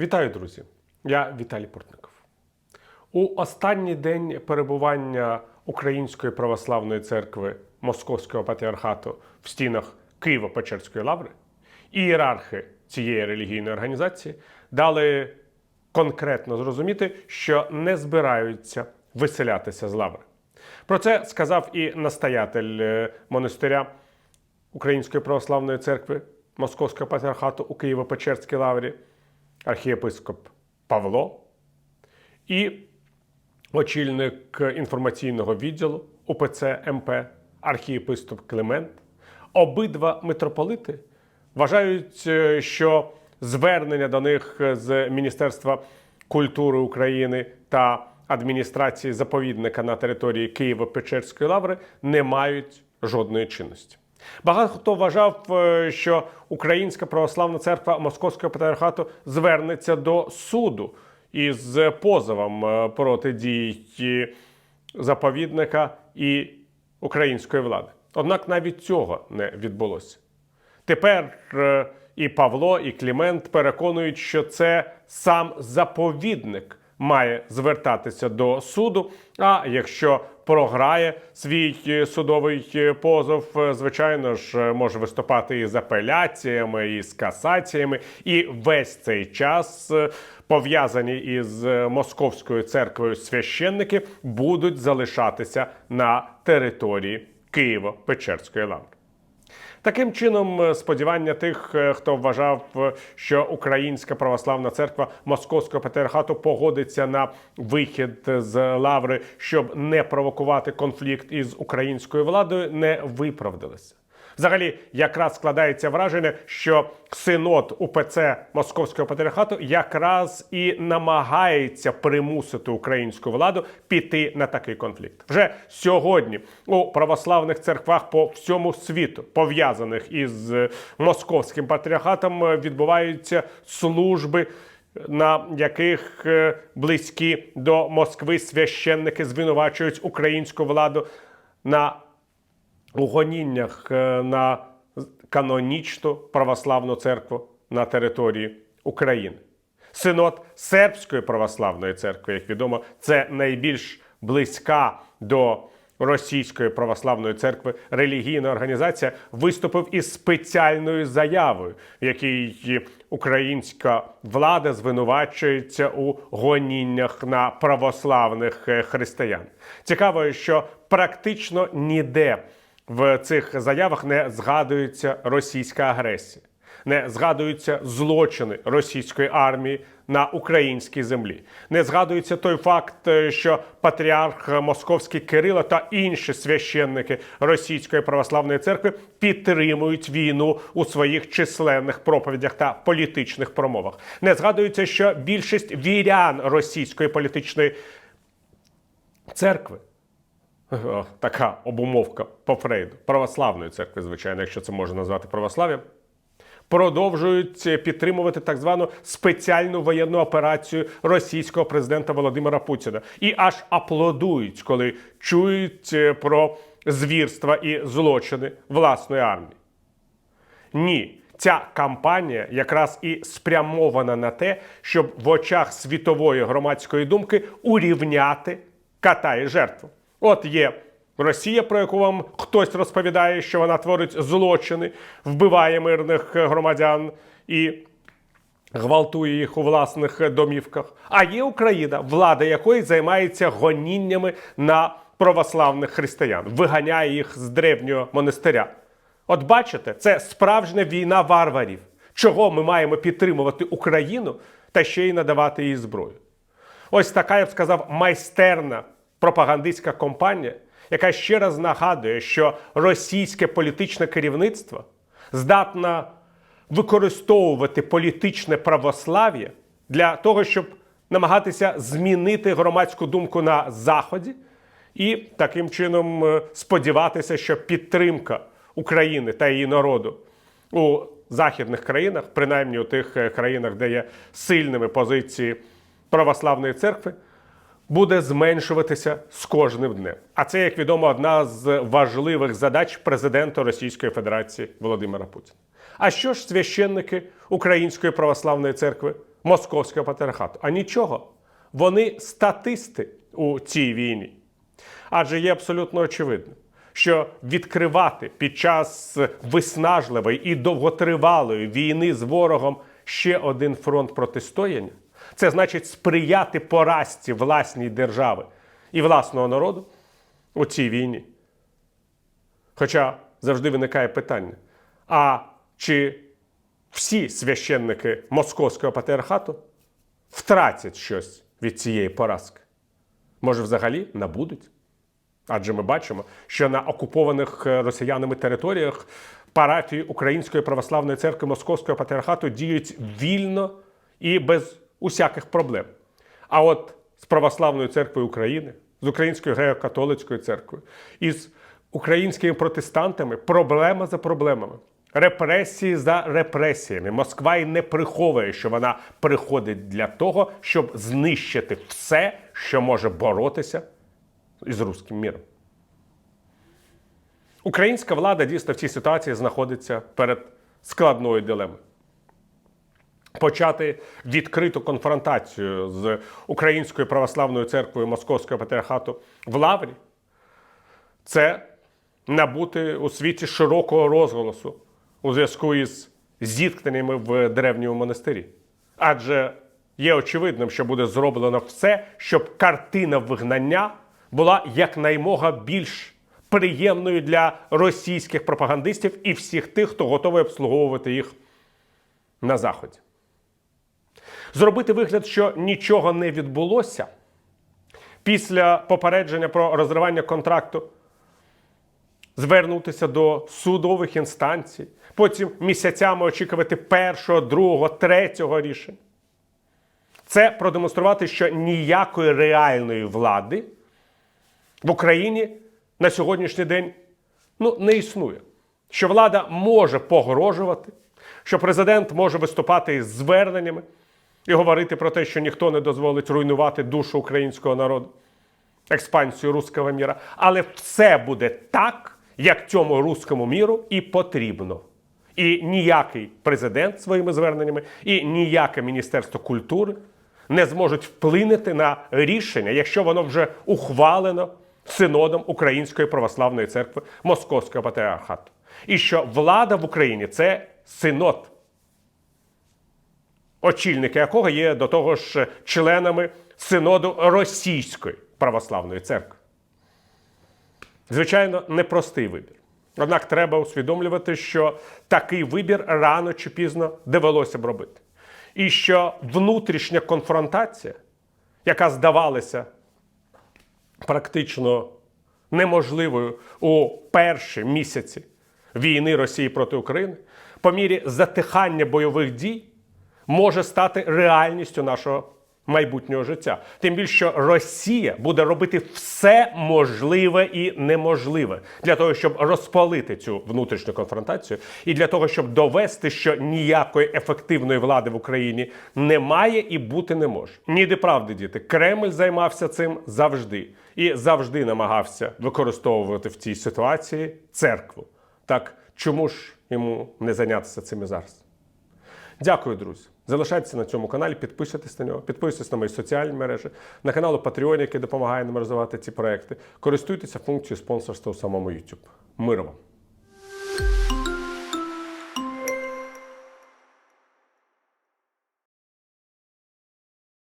Вітаю, друзі! Я Віталій Портников. У останній день перебування Української православної церкви Московського патріархату в стінах Києво-Печерської лаври ієрархи цієї релігійної організації дали конкретно зрозуміти, що не збираються виселятися з лаври. Про це сказав і настоятель е, монастиря Української православної церкви Московського патріархату у Києво-Печерській лаврі, архієпископ Павло і очільник інформаційного відділу УПЦ МП, архієпископ Климент. Обидва митрополити вважають, е, що звернення до них з Міністерства культури України та адміністрації заповідника на території Києво-Печерської лаври не мають жодної чинності. Багато хто вважав, е, що Українська православна церква Московського патріархату звернеться до суду із позовом е, проти дій заповідника і української влади. Однак навіть цього не відбулося. Тепер е, і Павло, і Клімент переконують, що це сам заповідник має звертатися до суду. А якщо програє свій е, судовий е, позов, е, звичайно ж, може виступати і з апеляціями, і з касаціями, і весь цей час. Пов'язані із московською церквою священники будуть залишатися на території Києво-Печерської лаври. Таким чином, е, сподівання тих, е, хто вважав, е, що Українська православна церква Московського патріархату погодиться на вихід з лаври, щоб не провокувати конфлікт із українською владою, не виправдалися. Взагалі, якраз складається враження, що синод УПЦ Московського патріархату якраз і намагається примусити українську владу піти на такий конфлікт. Вже сьогодні у православних церквах по всьому світу, пов'язаних із московським патріархатом, відбуваються служби. На яких е, близькі до Москви священники звинувачують українську владу на у гоніннях е, на канонічну православну церкву на території України. Синод сербської православної церкви, як відомо, це найбільш близька до російської православної церкви релігійна організація, виступив із спеціальною заявою, в якій українська влада звинувачується у гоніннях на православних е, християн. Цікаво, що практично ніде в цих заявах не згадується російська агресія, не згадуються злочини російської армії на українській землі. Не згадується той факт, е, що патріарх Московський Кирило та інші священники Російської православної церкви підтримують війну у своїх численних проповідях та політичних промовах. Не згадується, що більшість вірян російської політичної церкви. О, така обумовка по Фрейду. Православної церкви, звичайно, якщо це можна назвати православ'ям, продовжують е, підтримувати так звану спеціальну воєнну операцію російського президента Володимира Путіна і аж аплодують, коли чують е, про звірства і злочини власної армії. Ні. Ця кампанія якраз і спрямована на те, щоб в очах світової громадської думки урівняти ката і жертву. От є Росія, про яку вам хтось розповідає, що вона творить злочини, вбиває мирних громадян і гвалтує їх у власних домівках. А є Україна, влада якої займається гоніннями на православних християн, виганяє їх з древнього монастиря. От бачите, це справжня війна варварів. Чого ми маємо підтримувати Україну та ще й надавати їй зброю? Ось така, я б сказав, майстерна пропагандистська компанія, яка ще раз нагадує, що російське політичне керівництво здатна використовувати політичне православ'я для того, щоб намагатися змінити громадську думку на Заході і таким чином е, сподіватися, що підтримка України та її народу у західних країнах, принаймні у тих е, країнах, де є сильними позиції православної церкви, буде зменшуватися з кожним днем. А це, як відомо, одна з важливих задач президента Російської Федерації Володимира Путіна. А що ж священники Української православної церкви Московського патріархату? А нічого. Вони статисти у цій війні. Адже є абсолютно очевидним, що відкривати під час виснажливої і довготривалої війни з ворогом ще один фронт протистояння, це значить сприяти поразці власній держави і власного народу у цій війні. Хоча завжди виникає питання: а чи всі священники Московського патріархату втратять щось від цієї поразки? Може, взагалі набудуть? Адже ми бачимо, що на окупованих е, росіянами територіях парафії Української православної церкви Московського патріархату діють вільно і без усяких проблем. А от з Православною церквою України, з Українською греко-католицькою церквою і з українськими протестантами проблема за проблемами. Репресії за репресіями. Москва і не приховує, що вона приходить для того, щоб знищити все, що може боротися із руським міром. Українська влада дійсно в цій ситуації знаходиться перед складною дилемою. Почати відкриту конфронтацію з Українською православною церквою Московського патріархату в Лаврі це набути у світі широкого розголосу у зв'язку із зіткненнями в древньому монастирі. Адже є очевидним, що буде зроблено все, щоб картина вигнання була якнаймога більш приємною для російських пропагандистів і всіх тих, хто готовий обслуговувати їх на Заході. Зробити вигляд, що нічого не відбулося після попередження про розривання контракту, звернутися до судових інстанцій, потім місяцями очікувати першого, другого, третього рішення. Це продемонструвати, що ніякої реальної влади в Україні на сьогоднішній день ну, не існує. Що влада може погрожувати, що президент може виступати із зверненнями і говорити про те, що ніхто не дозволить руйнувати душу українського народу, експансію руського міра. Але все буде так, як цьому руському міру і потрібно. І ніякий президент своїми зверненнями, і ніяке Міністерство культури не зможуть вплинути на рішення, якщо воно вже ухвалено синодом Української православної церкви Московського патріархату. І що влада в Україні це синод, очільники якого є до того ж членами синоду Російської православної церкви. Звичайно, непростий вибір. Однак треба усвідомлювати, що такий вибір рано чи пізно довелося б робити. І що внутрішня конфронтація, яка здавалася практично неможливою у перші місяці війни Росії проти України, по мірі затихання бойових дій може стати реальністю нашого майбутнього життя. Тим більше, що Росія буде робити все можливе і неможливе для того, щоб розпалити цю внутрішню конфронтацію, і для того, щоб довести, що ніякої ефективної влади в Україні немає і бути не може. Ніде правди, діти. Кремль займався цим завжди і завжди намагався використовувати в цій ситуації церкву. Так чому ж йому не зайнятися цим і зараз? Дякую, друзі. Залишайтеся на цьому каналі, підписуйтесь на нього, підписуйтесь на мої соціальні мережі, на канал Patreon, який допомагає нам розвивати ці проекти. Користуйтеся функцією спонсорства у самому YouTube. Миру вам!